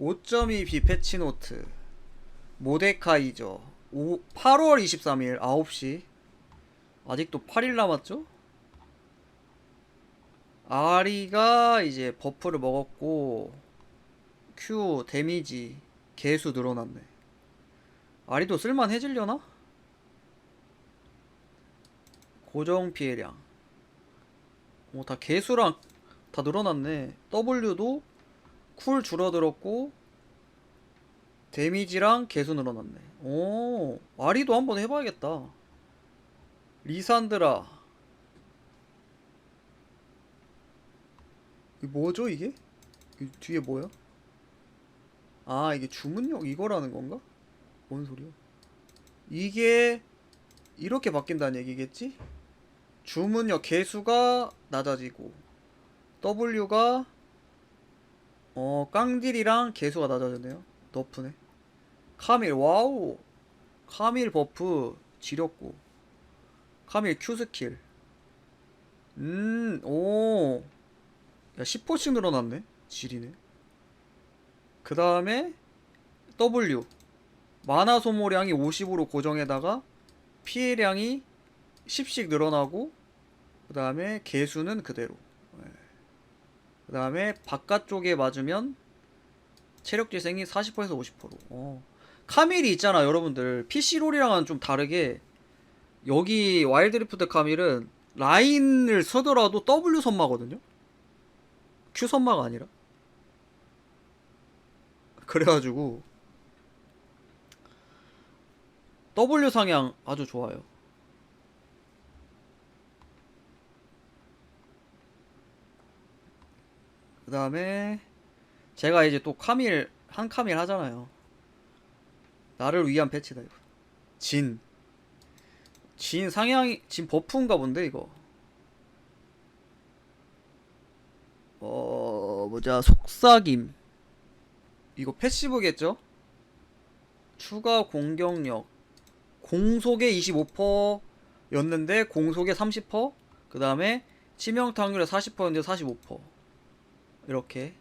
5.2B 패치 노트 모데카이저 5, 8월 23일 9시 아직도 8일 남았죠? 아리가 이제 버프를 먹었고 Q 데미지 개수 늘어났네 아리도 쓸만해지려나? 고정 피해량 오, 다 개수랑 다 늘어났네 W도 쿨 줄어들었고 데미지랑 개수 늘어났네 오 아리도 한번 해봐야겠다 리산드라 이 뭐죠 이게? 이 뒤에 뭐야? 아 이게 주문력 이거라는 건가? 뭔 소리야? 이게 이렇게 바뀐다는 얘기겠지? 주문력 개수가 낮아지고 W가 어 깡딜이랑 개수가 낮아졌네요. 너프네 카밀 와우! 카밀 버프 지렸고. 카밀 Q 스킬. 음오! 야 10%씩 늘어났네. 지리네. 그 다음에 W. 만화 소모량이 50으로 고정에다가 피해량이 10씩 늘어나고 그 다음에 개수는 그대로 그 다음에 바깥쪽에 맞으면 체력 재생이 40%에서 50% 어. 카밀이 있잖아 여러분들. PC롤이랑은 좀 다르게 여기 와일드리프트 카밀은 라인을 서더라도 W 선마거든요? Q 선마가 아니라. 그래가지고 W 상향 아주 좋아요 그 다음에 제가 이제 또 카밀 한 카밀 하잖아요. 나를 위한 패치다 이거. 진. 진 상향이 진 버프인가 본데 이거. 어 뭐자 속삭임. 이거 패시브겠죠? 추가 공격력. 공속에 25%였는데 공속에 30%. 그 다음에 치명타 확률에 40%인데 45%. 이렇게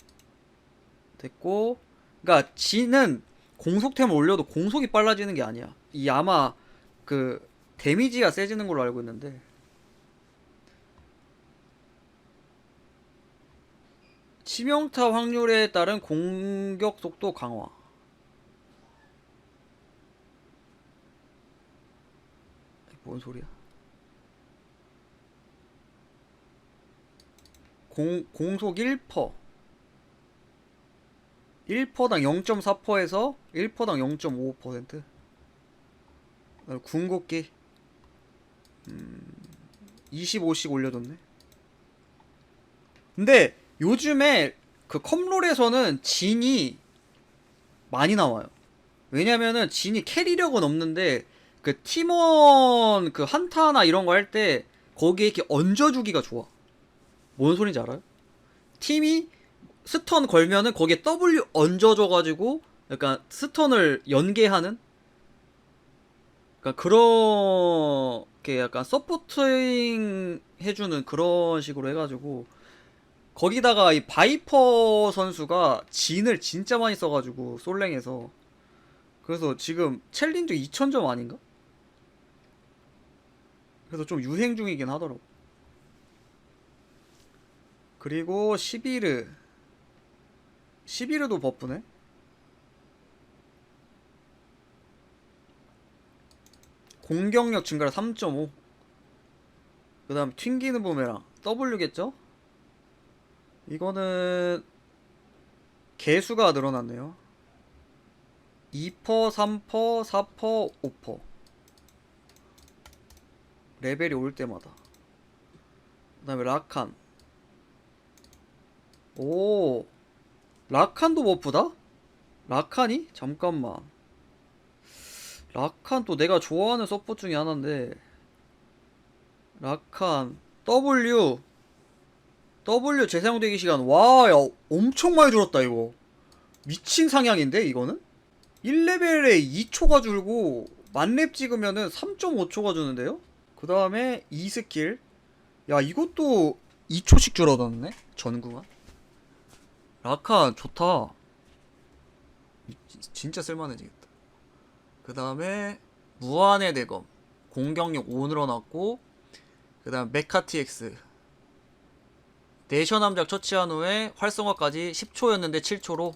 됐고 그러니까 지는 공속템을 올려도 공속이 빨라지는 게 아니야. 이 아마 그 데미지가 세지는 걸로 알고 있는데. 치명타 확률에 따른 공격 속도 강화. 뭔 소리야? 공, 공속 1%. 1%당 0.4%에서 1%당 0.5%. 어, 궁극기. 음, 25씩 올려줬네. 근데 요즘에 그 컴롤에서는 진이 많이 나와요. 왜냐면은 진이 캐리력은 없는데 그 팀원 그 한타나 이런 거 할 때 거기에 이렇게 얹어주기가 좋아. 뭔 소린지 알아요? 팀이 스턴 걸면은 거기에 W 얹어줘가지고 약간 스턴을 연계하는 그러니까 그렇게 약간 서포팅 해주는 그런 식으로 해가지고 거기다가 이 바이퍼 선수가 진을 진짜 많이 써가지고 솔랭에서 그래서 지금 챌린저 2000점 아닌가? 그래서 좀 유행 중이긴 하더라고. 그리고 11르 11르도 버프네. 공격력 증가를 3.5 그 다음 튕기는 부메랑 W겠죠? 이거는 개수가 늘어났네요. 2%, 3%, 4%, 5% 레벨이 올 때마다. 그 다음에 라칸 오 라칸도 버프다? 라칸이? 잠깐만 라칸 또 내가 좋아하는 서포 중에 하나인데 라칸 W W 재사용되기 시간 와 야 엄청 많이 줄었다 이거 미친 상향인데 이거는? 1레벨에 2초가 줄고 만렙 찍으면은 3.5초가 주는데요? 그 다음에 2스킬 야 이것도 2초씩 줄어들었네 전구가 라칸 좋다. 지- 진짜 쓸만해지겠다. 그 다음에 무한의 대검. 공격력 5 늘어났고 그 다음 메카 TX 내셔 남작 처치한 후에 활성화까지 10초였는데 7초로.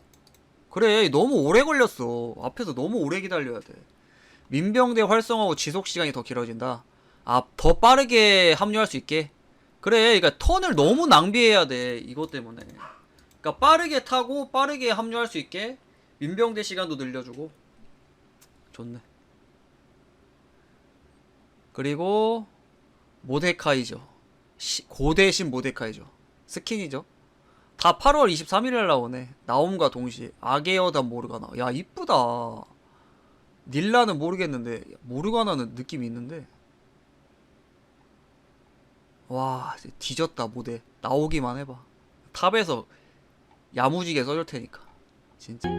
그래 너무 오래 걸렸어. 앞에서 너무 오래 기다려야 돼. 민병대 활성화 후 지속 시간이 더 길어진다. 아 더 빠르게 합류할 수 있게. 그래 그러니까 턴을 너무 낭비해야 돼 이것 때문에 그러니까 빠르게 타고 빠르게 합류할 수 있게 민병대 시간도 늘려주고. 좋네. 그리고 모데카이죠. 시- 고대신 모데카이죠. 스킨이죠. 다 8월 23일에 나오네. 나옴과 동시에. 아게어다 모르가나. 야 이쁘다. 닐라는 모르겠는데 모르가나는 느낌이 있는데. 와 뒤졌다 모델 나오기만 해봐. 탑에서 야무지게 써줄 테니까. 진짜